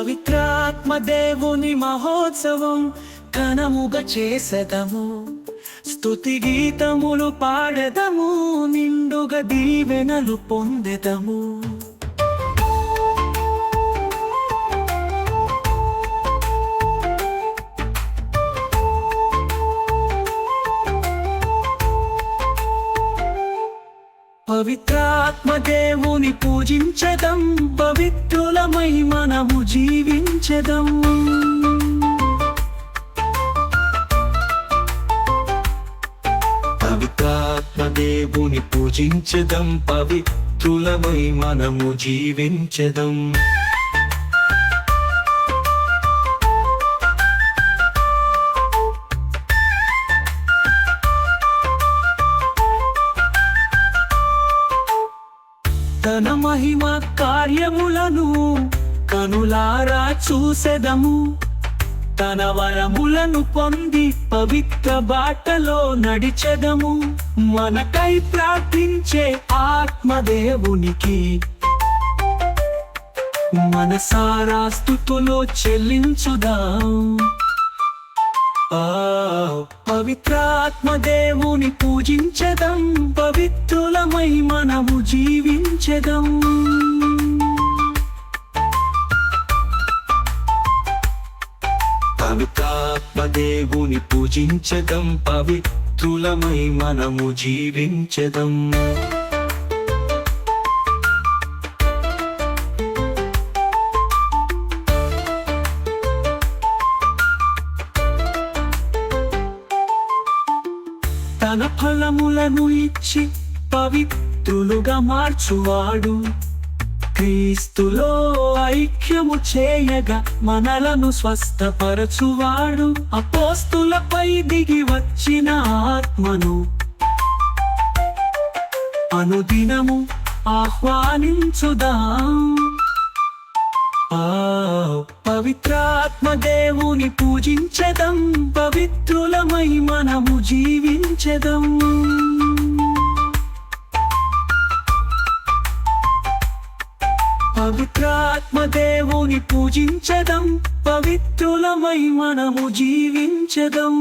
పవిత్రాత్మ దేవుని మహోత్సవం ఘనముగా చేసెదము. స్తుతి గీతములు పాడెదము నిండుగా దీవెనలు పొందెదము. పవిత్రాత్మ దేవుని పూజి పవిత్రులమై మనము జీవించదము. పవిత్రాత్మ దేవుని పూజించదం పవిత్రులమై మనము జీవించదం. తన మహిమ కార్యములను కనులారా చూసెదము. తన వరములను పొంది పవిత్ర బాటలో నడిచెదము. మనకై ప్రార్థించే ఆత్మదేవునికి. మనసారా స్థుతులో చెల్లించుదాం. ఆ పవిత్రాత్మ పూజించదం. పవిత్రులమై మనము జీవించదం. దేవుని పూజించదం పవిత్రులమై మనము జీవించదం. తన ఫలములను ఇచ్చి పవిత్రులుగా మార్చువాడు. క్రీస్తులో ఐక్యము చేయగా మనలను స్వస్థపరచువాడు. అపోస్తులపై దిగి వచ్చిన ఆత్మను అనుదినము ఆహ్వానించుదాం. ఆ పవిత్రాత్మ దేవుని పూజించదం పవిత్రులమై మనము జీవించదం. పవిత్రాత్మదేవుని పూజించదం పవిత్రులమై మనము జీవించదం.